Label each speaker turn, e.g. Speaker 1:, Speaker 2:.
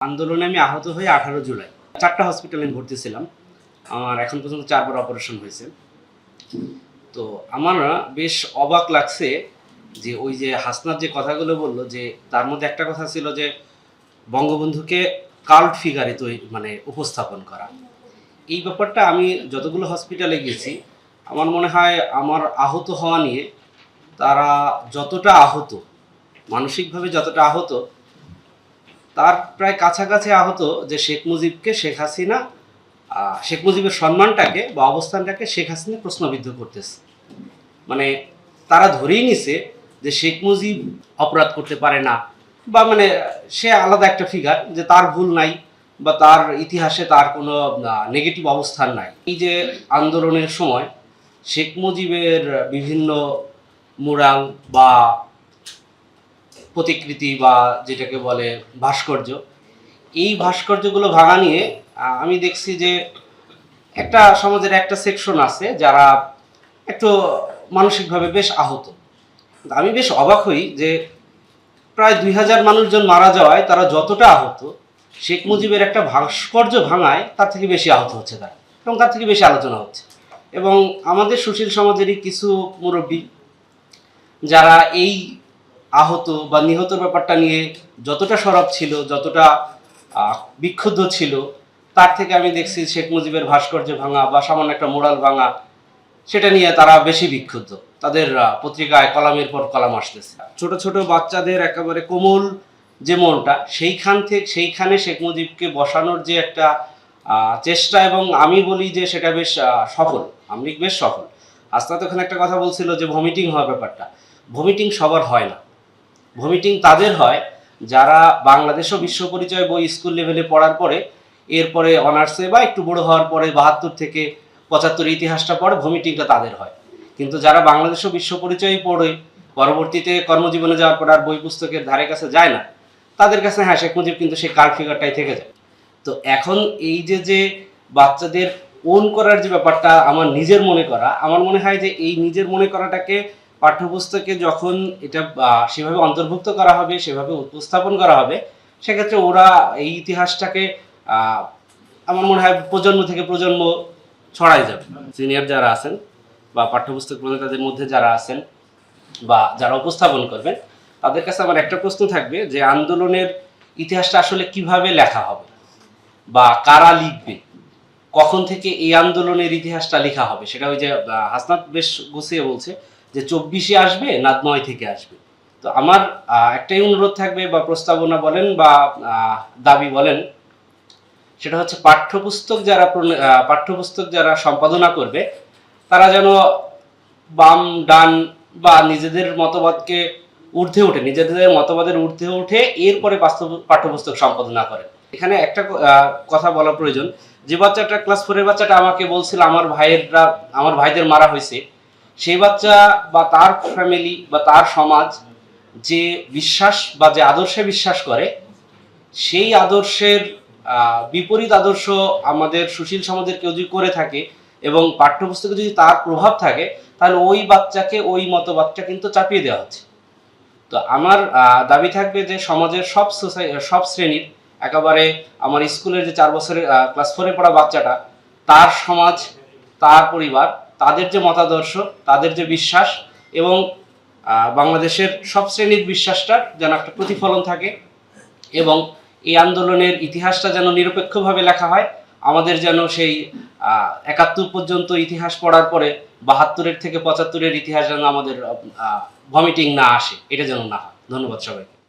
Speaker 1: আন্দোলনে আমি আহত হয়ে আঠারো জুলাই চারটা হসপিটালে আমি ভর্তি ছিলাম। আমার এখন পর্যন্ত চারবার অপারেশন হয়েছে। তো আমার বেশ অবাক লাগছে যে ওই যে হাসনার যে কথাগুলো বলল যে তার মধ্যে একটা কথা ছিল যে বঙ্গবন্ধুকে কাল্ট ফিগারে তৈরি মানে উপস্থাপন করা। এই ব্যাপারটা আমি যতগুলো হসপিটালে গেছি, আমার মনে হয় আমার আহত হওয়া নিয়ে তারা যতটা আহত, মানসিকভাবে যতটা আহত তার প্রায় কাছাকাছি আহত যে শেখ মুজিবকে শেখ হাসিনা শেখ মুজিবের সম্মানটাকে বা অবস্থানটাকে শেখ হাসিনা প্রশ্নবিদ্ধ করতেছে। মানে তারা ধরেই নিছে যে শেখ মুজিব অপরাধ করতে পারে না বা মানে সে আলাদা একটা ফিগার যে তার ভুল নাই বা তার ইতিহাসে তার কোনো নেগেটিভ অবস্থান নাই। এই যে আন্দোলনের সময় শেখ মুজিবের বিভিন্ন মুরাল বা প্রতিকৃতি বা যেটাকে বলে ভাস্কর্য, এই ভাস্কর্যগুলো ভাঙা নিয়ে আমি দেখছি যে একটা সমাজের একটা সেকশন আছে যারা একটু মানসিকভাবে বেশ আহত। আমি বেশ অবাক হই যে প্রায় দুই হাজার মানুষজন মারা যাওয়ায় তারা যতটা আহত, শেখ মুজিবের একটা ভাস্কর্য ভাঙায় তার থেকে বেশি আহত হচ্ছে তারা এবং তার থেকে বেশি আলোচনা হচ্ছে। এবং আমাদের সুশীল সমাজেরই কিছু মুরব্বী যারা এই আহত বা নিহতর ব্যাপারটা নিয়ে যতটা সরব ছিল, যতটা বিক্ষুব্ধ ছিল, তার থেকে আমি দেখছি শেখ মুজিবের ভাস্কর্য ভাঙা বা সামান্য একটা মোড়াল ভাঙা, সেটা নিয়ে তারা বেশি বিক্ষুব্ধ। তাদের পত্রিকায় কলামের পর কলাম আসতেছে। ছোট ছোট বাচ্চাদের একেবারে কোমল যে মনটা, সেইখান থেকে, সেইখানে শেখ মুজিবকে বসানোর যে একটা চেষ্টা এবং আমি বলি যে সেটা বেশ সফল, আমি বেশ সফল। আস্তাদ ওখানে একটা কথা বলছিল যে ভমিটিং হওয়ার ব্যাপারটা। ভমিটিং সবার হয় না। ভমিটিং তাদের হয়, যারা বাংলাদেশ ও বিশ্ব পরিচয় বই স্কুল লেভেলে পড়ার পরে, এরপরে অনার্সে বা একটু বড় হওয়ার পরে বাহাত্তর থেকে পঁচাত্তর ইতিহাসটা পড়ে ভমিটিংটা তাদের হয়। কিন্তু যারা বাংলাদেশ ও বিশ্ব পরিচয় পড়ে, পরবর্তীতে কর্মজীবনে যাওয়ার পর আর বই পুস্তকের ধারে কাছে যায় না, তাদের কাছে হ্যাঁ শেখ মুজিব কিন্তু সেই কার্ড ফিগারটাই থেকে যায়। তো এখন এই যে যে বাচ্চাদের ওন করার যে ব্যাপারটা আমার নিজের মনে করা, আমার মনে হয় যে এই নিজের মনে করাটাকে পাঠ্যপুস্তকে যখন এটা সেভাবে অন্তর্ভুক্ত করা হবে, সেভাবে উপস্থাপন করা হবে, সেক্ষেত্রে ওরা এই ইতিহাসটাকে আমার মনে হয় প্রজন্ম থেকে প্রজন্ম ছড়াই যাবে। সিনিয়র যারা আছেন বা পাঠ্যপুস্তক প্রণেতাদের মধ্যে যারা আছেন বা যারা উপস্থাপন করবেন, তাদের কাছে আমার একটা প্রশ্ন থাকবে যে আন্দোলনের ইতিহাসটা আসলে কীভাবে লেখা হবে বা কারা লিখবে? কখন থেকে এই আন্দোলনের ইতিহাসটা লেখা হবে? সেটা ওই যে হাসনাত বেশ গুছিয়ে বলছে যে চব্বিশে আসবে না নয় থেকে আসবে। তো আমার একটাই অনুরোধ থাকবে বা প্রস্তাবনা বলেন বা দাবি বলেন, সেটা হচ্ছে পাঠ্যপুস্তক যারা পাঠ্যপুস্তক যারা সম্পাদনা করবে, তারা যেন বাম, ডান বা নিজেদের মতবাদকে ঊর্ধ্বে উঠে নিজেদের মতবাদের ঊর্ধ্বে উঠে এরপরে পাঠ্যপুস্তক সম্পাদনা করে। এখানে একটা কথা বলা প্রয়োজন, যে বাচ্চাটা, ক্লাস ফোরের বাচ্চাটা আমাকে বলছিল, আমার ভাইয়েররা, আমার ভাইদের মারা হয়েছে। সেই বাচ্চা বা তার ফ্যামিলি বা তার সমাজ যে বিশ্বাস বা যে আদর্শে বিশ্বাস করে, সেই আদর্শের বিপরীত আদর্শ আমাদের সুশীল সমাজের কেউ যদি করে থাকে এবং পাঠ্যপুস্তকে যদি তার প্রভাব থাকে, তাহলে ওই বাচ্চাকে, ওই মতো বাচ্চা কিন্তু চাপিয়ে দেওয়া হচ্ছে। তো আমার দাবি থাকবে যে সমাজের সব সোসাই, সব শ্রেণির একেবারে আমার স্কুলের যে চার বছরের ক্লাস ফোরে পড়া বাচ্চাটা, তার সমাজ, তার পরিবার তাদের যে মতাদর্শ, তাদের যে বিশ্বাস এবং বাংলাদেশের সব শ্রেণির বিশ্বাসটার যেন একটা প্রতিফলন থাকে এবং এই আন্দোলনের ইতিহাসটা যেন নিরপেক্ষভাবে লেখা হয়, আমাদের যেন সেই একাত্তর পর্যন্ত ইতিহাস পড়ার পরে বাহাত্তরের থেকে পঁচাত্তরের ইতিহাস যেন আমাদের ভমিটিং না আসে, এটা যেন না হয়। ধন্যবাদ সবাইকে।